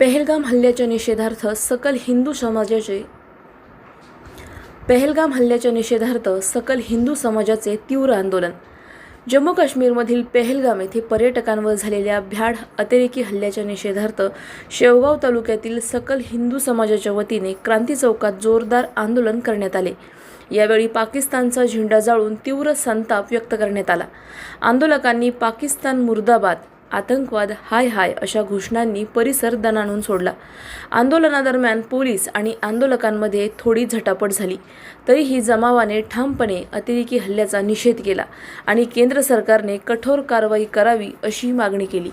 पेहलगाम हल्ल्याच्या निषेधार्थ सकल हिंदू समाजाचे पेहलगाम हल्ल्याच्या निषेधार्थ सकल हिंदू समाजाचे तीव्र आंदोलन. जम्मू काश्मीरमधील पेहलगाम येथे पर्यटकांवर झालेल्या भ्याड अतिरेकी हल्ल्याच्या निषेधार्थ शेवगाव तालुक्यातील सकल हिंदू समाजाच्या वतीने क्रांती चौकात जोरदार आंदोलन करण्यात आले. यावेळी पाकिस्तानचा झेंडा जाळून तीव्र संताप व्यक्त करण्यात आला. आंदोलकांनी पाकिस्तान मुर्दाबाद आतंकवाद हाय हाय अशा घोषणांनी परिसर दणाणून सोडला. आंदोलनादरम्यान पोलीस आणि आंदोलकांमध्ये थोडी झटापट झाली. तरीही जमावाने ठामपणे अतिरेकी हल्ल्याचा निषेध केला आणि केंद्र सरकारने कठोर कारवाई करावी अशी मागणी केली.